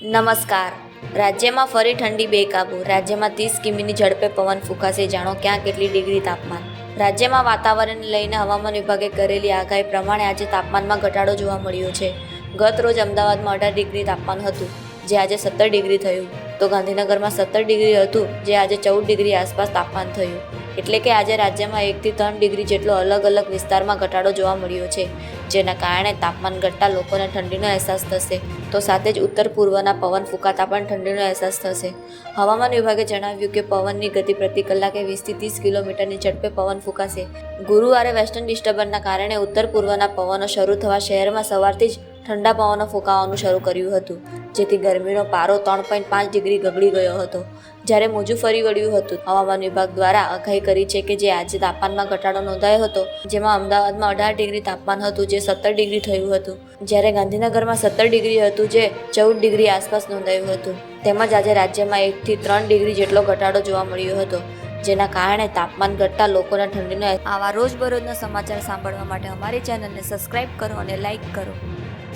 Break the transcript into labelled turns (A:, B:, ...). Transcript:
A: નમસ્કાર. રાજ્યમાં ફરી ઠંડી બેકાબુ. રાજ્યમાં ત્રીસ કિમીની ઝડપે પવન ફૂંકાશે. જાણો ક્યાં કેટલી ડિગ્રી તાપમાન? રાજ્યમાં વાતાવરણને લઈને હવામાન વિભાગે કરેલી આગાહી પ્રમાણે આજે તાપમાનમાં ઘટાડો જોવા મળ્યો છે. ગત રોજ અમદાવાદમાં અઢાર ડિગ્રી તાપમાન હતું, જે આજે સત્તર ડિગ્રી થયું. તો ગાંધીનગરમાં સત્તર ડિગ્રી હતું, જે આજે ચૌદ ડિગ્રી આસપાસ તાપમાન થયું. એટલે કે આજે રાજ્યમાં એકથી ત્રણ ડિગ્રી જેટલો અલગ અલગ વિસ્તારમાં ઘટાડો જોવા મળ્યો છે, જેના કારણે તાપમાન ઘટતા લોકોને ઠંડીનો અહેસાસ થશે. તો સાથે જ ઉત્તર પૂર્વના પવન ફૂંકાતા પણ ઠંડીનો અહેસાસ થશે. હવામાન વિભાગે જણાવ્યું કે પવનની ગતિ પ્રતિ કલાકે વીસથી ત્રીસ કિલોમીટરની ઝડપે પવન ફૂંકાશે. ગુરુવારે વેસ્ટર્ન ડિસ્ટર્બન્સના કારણે ઉત્તર પૂર્વના પવનો શરૂ થવા શહેરમાં સવારથી જ ઠંડા પવનો ફૂંકાવાનું શરૂ કર્યું હતું, જેથી ગરમીનો પારો ત્રણ પોઈન્ટ પાંચ ડિગ્રી ગગડી ગયો હતો. જ્યારે મોજું ફરી વળ્યું હતું, હવામાન વિભાગ દ્વારા આગાહી કરી છે કે જે આજે તાપમાનમાં ઘટાડો નોંધાયો હતો, જેમાં અમદાવાદમાં અઢાર ડિગ્રી તાપમાન હતું, જે સત્તર ડિગ્રી થયું હતું. જ્યારે ગાંધીનગરમાં સત્તર ડિગ્રી હતું, જે ચૌદ ડિગ્રી આસપાસ નોંધાયું હતું. તેમજ આજે રાજ્યમાં એકથી ત્રણ ડિગ્રી જેટલો ઘટાડો જોવા મળ્યો હતો, જેના કારણે તાપમાન ઘટતા લોકોને ઠંડીનો આવા રોજબરોજના સમાચાર સાંભળવા માટે અમારી ચેનલને સબસ્ક્રાઇબ કરો અને લાઇક કરો.